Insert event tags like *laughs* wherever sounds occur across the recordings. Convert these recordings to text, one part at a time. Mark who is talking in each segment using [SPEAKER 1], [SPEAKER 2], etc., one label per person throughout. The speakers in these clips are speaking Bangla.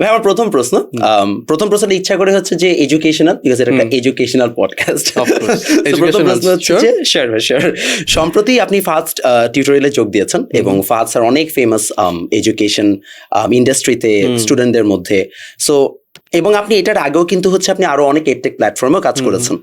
[SPEAKER 1] ভাই আমার প্রথম প্রশ্ন প্রথম প্রশ্নটা ইচ্ছা করে হচ্ছে যে এডুকেশনাল বিকজ এটা একটা এডুকেশনাল পডকাস্ট *laughs* প্রথম প্রশ্ন হচ্ছে যে শিওর ভাই শিওর সম্প্রতি আপনি ফার্স্ট টিউটোরিয়ালে যোগ দিয়েছেন এবং ফার্স্ট আর অনেক ফেমাস এডুকেশন ইন্ডাস্ট্রিতে স্টুডেন্টদের মধ্যে। সো এবং আপনি এটার আগেও কিন্তু হচ্ছে আপনি আরও অনেক এডটেক প্ল্যাটফর্মেও কাজ করেছেন।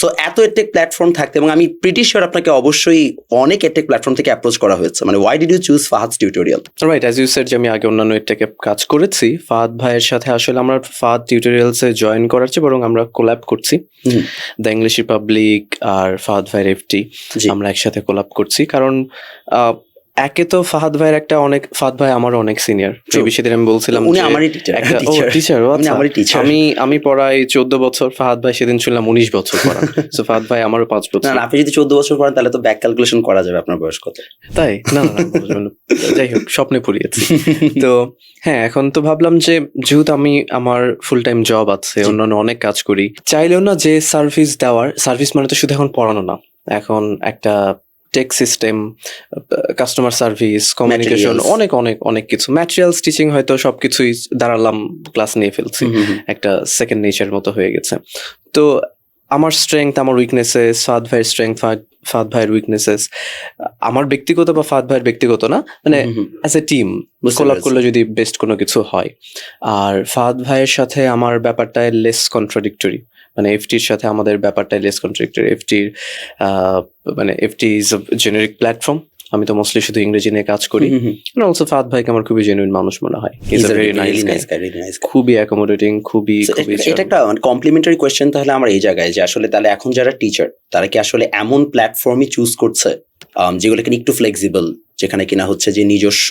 [SPEAKER 1] সো এত এডটেক প্ল্যাটফর্ম থাকতে এবং আমি প্রিটি শিওর আপনাকে অবশ্যই অনেক এডটেক প্ল্যাটফর্ম থেকে অ্যাপ্রোচ করা হয়েছে। মানে why did you choose Fahad tutorial
[SPEAKER 2] right as you said যে আমি আগে অন্যান্য এটাকে কাজ করেছি ফাহাদ ভাইয়ের সাথে আসলে আমরা ফাহাদ টিউটোরিয়ালসে জয়েন করার চেয়ে বরং আমরা কোল্যাব করছি। দ্য ইংলিশ রিপাবলিক আর ফাহাদ ভাইয়ের এফটি। আমরা একসাথে কোল্যাব করছি। কারণ একে তো ফাহাদ ভাইয়ের একটা অনেক ফাহাদ ভাই আমার অনেক সিনিয়র
[SPEAKER 1] True.
[SPEAKER 2] সেদিন আমি বলছিলাম
[SPEAKER 1] উনি আমারই টিচার
[SPEAKER 2] ও টিচার
[SPEAKER 1] উনি আমারই teacher।
[SPEAKER 2] আমি আমি পড়াই চোদ্দ বছর ফাহাদ ভাই সেদিন শুনলাম উনিশ বছর পড়া। *laughs* সো ফাহাদ ভাই আমারও পাঁচ
[SPEAKER 1] না
[SPEAKER 2] বছর।
[SPEAKER 1] না, আপনি যদি চোদ্দ বছর পড়েন তাহলে তো ব্যাক ক্যালকুলেশন করা যাবে আপনার বয়স কত?
[SPEAKER 2] তাই? না না, না, না। যাই হোক স্বপ্নে পড়িয়েছি। তো হ্যাঁ এখন তো ভাবলাম যে যেহেতু আমি আমার ফুল টাইম জব আছে অন্যান্য অনেক কাজ করি চাইলেও না যে সার্ভিস দেওয়ার সার্ভিস মানে তো শুধু এখন পড়ানো না। এখন একটা tech system customer service communication অনেক অনেক অনেক কিছু। ম্যাটেরিয়ালস টিচিং হয়তো সবকিছুই দাঁড়ালাম ক্লাস নিয়ে ফেলছি। একটা সেকেন্ড নেচার মতো হয়ে গেছে। তো আমার স্ট্রেংথ আমার উইকনেসেস ফাদ ভাইয়ের স্ট্রেংথ ফাদ ভাইয়ের উইকনেসেস আমার ব্যক্তিগত বা ফাদ ভাইয়ের ব্যক্তিগত না মানে অ্যাজ এ টিম কোলাপ করলে যদি বেস্ট কোনো কিছু হয়। আর ফাদ ভাইয়ের সাথে আমার ব্যাপারটা লেস কন্ট্রাডিক্টরি মানে এফটির সাথে আমাদের ব্যাপারটা লেস কন্ট্রাডিক্টরি এফটির মানে এফটি ইজ জেনারিক প্ল্যাটফর্ম আমি তো মোস্টলি শুধু ইংরেজি নিয়ে কাজ করি। অলসো ফাদ ভাইকে আমার খুবই জেনুইন মানুষ মনে হয়। ইজ আ ভেরি নাইস খুবই অ্যাকোমোডেটিং খুবই খুবই
[SPEAKER 1] এটা- একটা কমপ্লিমেন্টারি কোয়েশ্চেন তাহলে আমার এই জায়গায় যে আসলে তাহলে এখন যারা টিচার তারা কি আসলে এমন প্ল্যাটফর্মই চুজ করছে um, যেগুলো কিনা একটু ফ্লেক্সিবল যেখানে কিনা হচ্ছে যে নিজস্ব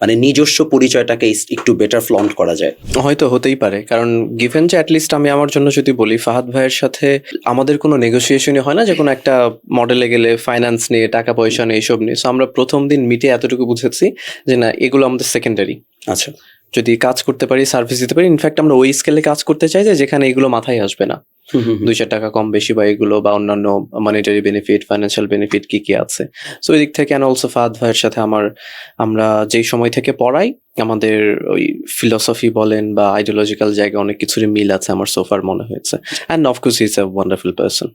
[SPEAKER 1] মানে নিজস্ব পরিচয়টাকে একটু বেটার ফ্লন্ট করা যায়।
[SPEAKER 2] হয়তো হতেই পারে কারণ গিভেন যে অ্যাটলিস্ট আমি আমার জন্য যদি বলি ফাহাদ ভাইয়ের সাথে আমাদের কোনো নেগোসিয়েশনই হয় না যে কোনো একটা মডেলে গেলে ফাইন্যান্স নিয়ে টাকা পয়সা নিয়ে এসব নিয়ে। সো আমরা প্রথম দিন মিটে এতটুকু বুঝেছি যে না এগুলো আমাদের সেকেন্ডারি
[SPEAKER 1] আচ্ছা।
[SPEAKER 2] যদি কাজ করতে পারি সার্ভিস দিতে পারি ইনফ্যাক্ট আমরা ওই স্কেলে কাজ করতে চাই যে যেখানে এগুলো মাথায় আসবে না। দুই চার টাকা কম বেশি বা এগুলো বা অন্যান্য মনিটারি বেনিফিট ফাইন্যান্সিয়াল বেনিফিট কি কি আছে? সো ওই দিক থেকে অ্যান্ড অলসো ফাদ ভাইয়ের সাথে আমার, আমরা যেই সময় থেকে পড়াই, আমাদের ওই ফিলসফি বলেন বা আইডিওলজিক্যাল জায়গায় অনেক কিছুরই মিল আছে আমার সোফার মনে হয়েছে। And of course is a wonderful person